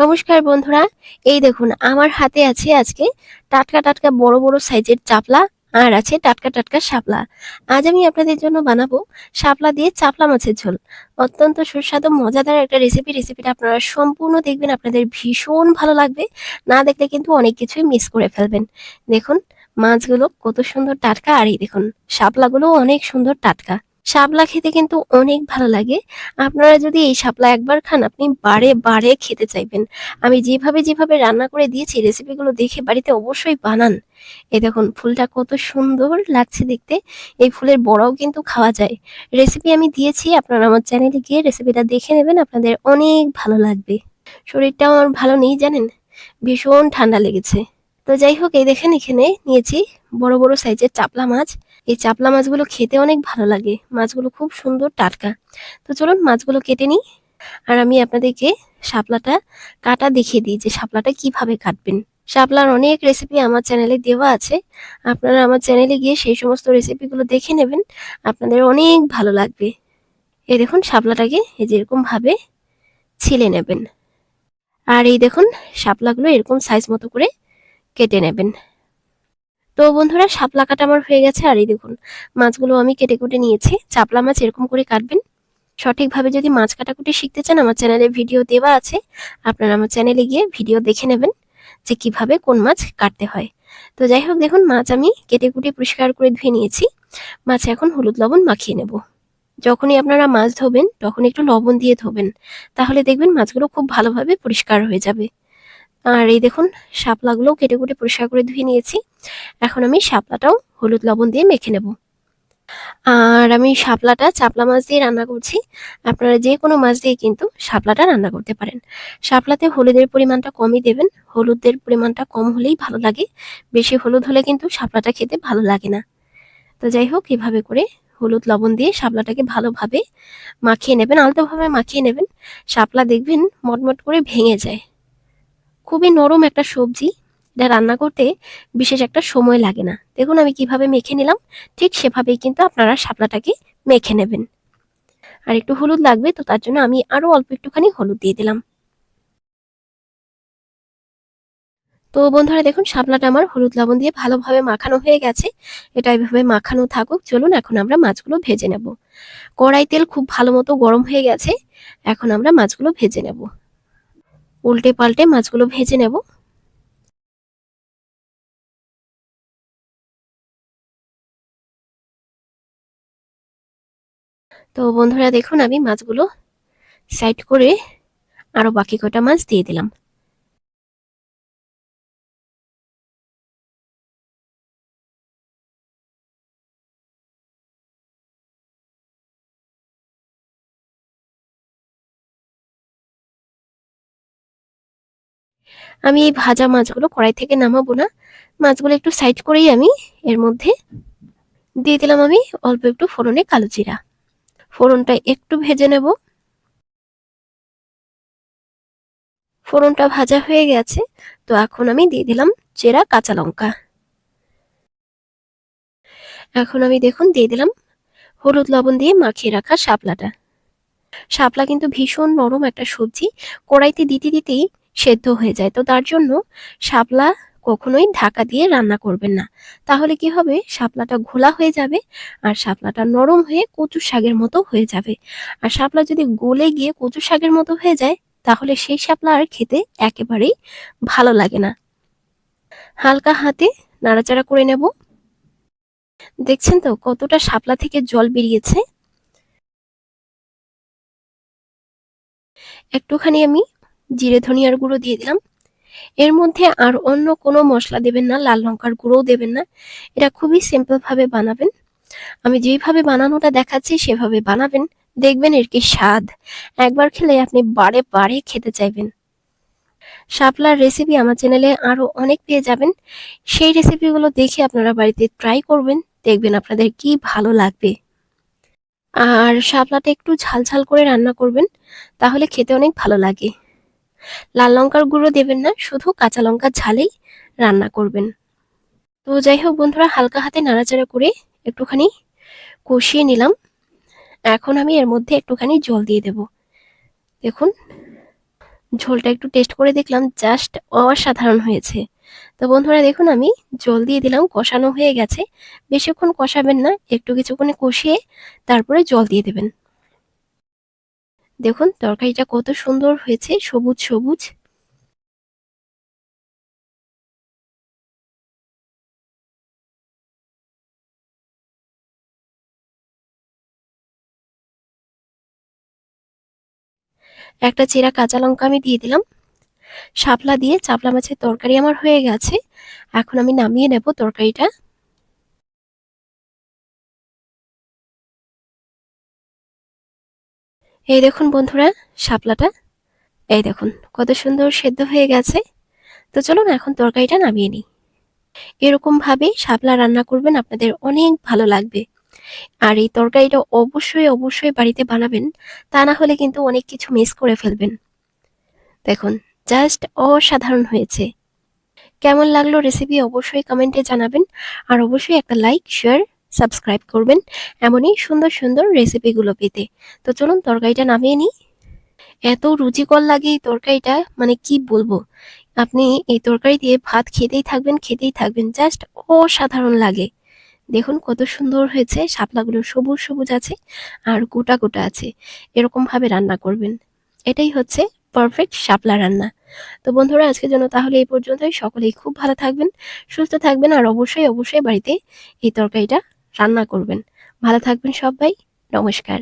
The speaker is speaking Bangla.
নমস্কার বন্ধুরা। এই দেখুন, আমার হাতে আছে আজকে টাটকা টাটকা বড় বড় সাইজের চাপলা আর আছে টাটকা টাটকা শাপলা। আজ আমি আপনাদের জন্য বানাবো শাপলা দিয়ে চাপলা মাছের ঝোল। অত্যন্ত সুস্বাদু, মজাদার একটা রেসিপি রেসিপিটা আপনারা সম্পূর্ণ দেখবেন, আপনাদের ভীষণ ভালো লাগবে। না দেখলে কিন্তু অনেক কিছুই মিস করে ফেলবেন। দেখুন, মাছগুলো কত সুন্দর টাটকা আর এই দেখুন শাপলাগুলো অনেক সুন্দর টাটকা। শাপলা খেতে কিন্তু অনেক ভালো লাগে। আপনারা যদি এই শাপলা একবার খান, আপনি বারে বারে খেতে চাইবেন। আমি যেভাবে যেভাবে রান্না করে দিয়েছি, রেসিপিগুলো দেখে বাড়িতে অবশ্যই বানান। এই দেখুন, ফুলটা কত সুন্দর লাগছে দেখতে। এই ফুলের বড়াও কিন্তু খাওয়া যায়। রেসিপি আমি দিয়েছি, আপনারা আমার চ্যানেলে গিয়ে রেসিপিটা দেখে নেবেন, আপনাদের অনেক ভালো লাগবে। শরীরটাও আমার ভালো নেই, জানেন? ভীষণ ঠান্ডা লেগেছে। তো যাই হোক, এই দেখেন এখানে নিয়েছি বড় বড় সাইজের চাপলা মাছ। এই চাপলা মাছগুলো খেতে অনেক ভালো লাগে। মাছগুলো খুব সুন্দর টাটকা। তো চলুন মাছগুলো কেটে নিই। আর আমি আপনাদেরকে শাপলাটা কাটা দেখিয়ে দিই যে শাপলাটা কীভাবে কাটবেন। শাপলার অনেক রেসিপি আমার চ্যানেলে দেওয়া আছে। আপনারা আমার চ্যানেলে গিয়ে সেই সমস্ত রেসিপিগুলো দেখে নেবেন। আপনাদের অনেক ভালো লাগবে। এই দেখুন শাপলাটাকে এই যেরকম ভাবে ছিলে নেবেন। আর এই দেখুন শাপলাগুলো এরকম সাইজ মতো করে কেটে নেবেন। তো বন্ধুরা, শাপলা কাটা আমার হয়ে গেছে। আর এই দেখুন, মাছগুলো আমি কেটে কুটে নিয়েছি। চাপলা মাছ এরকম করে কাটবেন। সঠিকভাবে যদি মাছ কাটাকুটি শিখতে চান, আমার চ্যানেলে ভিডিও দেওয়া আছে। আপনারা আমার চ্যানেলে গিয়ে ভিডিও দেখে নেবেন যে কীভাবে কোন মাছ কাটতে হয়। তো যাই হোক, দেখুন, মাছ আমি কেটে কুটে পরিষ্কার করে ধুয়ে নিয়েছি। মাছ এখন হলুদ লবণ মাখিয়ে নেব। যখনই আপনারা মাছ ধোবেন, তখন একটু লবণ দিয়ে ধোবেন। তাহলে দেখবেন মাছগুলো খুব ভালোভাবে পরিষ্কার হয়ে যাবে। আর এই দেখুন, শাপলাগুলোও কেটে কুটে পরিষ্কার করে ধুয়ে নিয়েছি। এখন আমি শাপলাটাও হলুদ লবণ দিয়ে মেখে নেব। আর আমি শাপলাটা চাপলা মাছ দিয়ে রান্না করছি। আপনারা যে কোনো মাছ দিয়ে কিন্তু শাপলাটা রান্না করতে পারেন। শাপলাতে হলুদের পরিমাণটা কমই দেবেন। হলুদের পরিমাণটা কম হলেই ভালো লাগে। বেশি হলুদ হলে কিন্তু শাপলাটা খেতে ভালো লাগে না। তো যাই হোক, এভাবে করে হলুদ লবণ দিয়ে শাপলাটাকে ভালোভাবে মাখিয়ে নেবেন, আলতোভাবে মাখিয়ে নেবেন। শাপলা দেখবেন মটমট করে ভেঙে যায়। খুবই নরম একটা সবজি। এটা রান্না করতে বিশেষ একটা সময় লাগে না। দেখুন আমি কীভাবে মেখে নিলাম, ঠিক সেভাবেই কিন্তু আপনারা শাপলাটাকে মেখে নেবেন। আর একটু হলুদ লাগবে, তো তার জন্য আমি আরও অল্প একটুখানি হলুদ দিয়ে দিলাম। তো বন্ধুরা দেখুন, শাপলাটা আমার হলুদ লবণ দিয়ে ভালোভাবে মাখানো হয়ে গেছে। এটা এইভাবে মাখানো থাকুক। চলুন এখন আমরা মাছগুলো ভেজে নেব। কড়াই তেল খুব ভালো মতো গরম হয়ে গেছে। এখন আমরা মাছগুলো ভেজে নেব। উল্টে পাল্টে মাছগুলো ভেজে নেব। তো বন্ধুরা দেখুন, আমি মাছগুলো সাইড করে আরও বাকি কটা মাছ দিয়ে দিলাম। আমি এই ভাজা মাছগুলো কড়াই থেকে নামাবো না। মাছগুলো একটু সাইড করেই আমি এর মধ্যে দিয়ে দিলাম আমি অল্প একটু ফোড়নে কালো জিরা। ফোড়নটা একটু ভেজে নেব। ফোড়নটা ভাজা হয়ে গেছে, তো এখন আমি দিয়ে দিলাম চেরা কাঁচা লঙ্কা। এখন আমি দেখুন দিয়ে দিলাম হলুদ লবণ দিয়ে মাখিয়ে রাখা শাপলাটা। শাপলা কিন্তু ভীষণ নরম একটা সবজি। কড়াইতে দিতে দিতেই সেদ্ধ হয়ে যায়। তো তার জন্য শাপলা কখনোই ঢাকা দিয়ে রান্না করবেন না। তাহলে কি হবে? শাপলাটা ঘোলা হয়ে যাবে আর শাপলাটা নরম হয়ে কচু শাকের মতো হয়ে যাবে। আর শাপলা যদি গলে গিয়ে কচু শাকের মতো হয়ে যায়, তাহলে সেই শাপলা আর খেতে একেবারেই ভালো লাগে না। হালকা হাতে নাড়াচাড়া করে নেব। দেখছেন তো কতটা শাপলা থেকে জল বেরিয়েছে? একটুখানি আমি জিরে ধনিয়ার গুঁড়ো দিয়ে দিলাম। এর মধ্যে আর অন্য কোনো মশলা দেবেন না, লাল লঙ্কার গুঁড়োও দেবেন না। এটা খুবই সিম্পলভাবে বানাবেন। আমি যেভাবে বানানোটা দেখাচ্ছি সেভাবে বানাবেন। দেখবেন এর কি স্বাদ। একবার খেলে আপনি বারে বারে খেতে চাইবেন। শাপলার রেসিপি আমার চ্যানেলে আরও অনেক পেয়ে যাবেন। সেই রেসিপিগুলো দেখে আপনারা বাড়িতে ট্রাই করবেন। দেখবেন আপনাদের কি ভালো লাগবে। আর শাপলাটা একটু ঝাল ঝাল করে রান্না করবেন, তাহলে খেতে অনেক ভালো লাগে। লাল লঙ্কার গুঁড়ো দেবেন না, শুধু কাঁচা লঙ্কার ঝালেই রান্না করবেন। তো যাই হোক বন্ধুরা, হালকা হাতে নাড়াচাড়া করে একটুখানি কষিয়ে নিলাম। এখন আমি এর মধ্যে একটুখানি জল দিয়ে দেব। দেখুন, ঝোলটা একটু টেস্ট করে দেখলাম জাস্ট অসাধারণ হয়েছে। তো বন্ধুরা, দেখুন আমি জল দিয়ে দিলাম, কষানো হয়ে গেছে। বেশিক্ষণ কষাবেন না, একটু কিছুক্ষণে কষিয়ে তারপরে জল দিয়ে দেবেন। দেখুন, তরকারিটা কত সুন্দর হয়েছে, সবুজ সবুজ। একটা চেরা কাঁচা লঙ্কা আমি দিয়ে দিলাম। শাপলা দিয়ে চাপলা মাছের তরকারি আমার হয়ে গেছে। এখন আমি নামিয়ে নেব তরকারিটা। এই দেখুন বন্ধুরা, শাপলাটা। এই দেখুন, কত সুন্দর সেদ্ধ হয়ে গেছে। তো চলুন এখন তরকারিটা নামিয়ে নিই। এরকম ভাবে শাপলা রান্না করবেন, আপনাদের অনেক ভালো লাগবে। আর এই তরকারিটা অবশ্যই অবশ্যই বাড়িতে বানাবেন, তা না হলে কিন্তু অনেক কিছু মিস করে ফেলবেন। দেখুন জাস্ট অসাধারণ হয়েছে। কেমন লাগল রেসিপি অবশ্যই কমেন্টে জানাবেন। আর অবশ্যই একটা লাইক শেয়ার সাবস্ক্রাইব করবেন। এমনই সুন্দর সুন্দর রেসিপিগুলো পেতে। তো চলুন তরকারিটা নামিয়ে নিই। এত রুচিকর লাগে এই তরকারিটা মানে কি বলব? আপনি এই তরকারি দিয়ে ভাত খেতেই থাকবেন খেতেই থাকবেন জাস্ট অসাধারণ লাগে। দেখুন কত সুন্দর হয়েছে, শাপলাগুলো সবুজ সবুজ আছে আর গোটা গোটা আছে। এরকম ভাবে রান্না করবেন। এটাই হচ্ছে পারফেক্ট শাপলা রান্না। তো বন্ধুরা, আজকের জন্য তাহলে এই পর্যন্তই। সকলেই খুব ভালো থাকবেন, সুস্থ থাকবেন আর অবশ্যই অবশ্যই বাড়িতে এই তরকারিটা রান্না করবেন। ভালো থাকবেন সবাই। নমস্কার।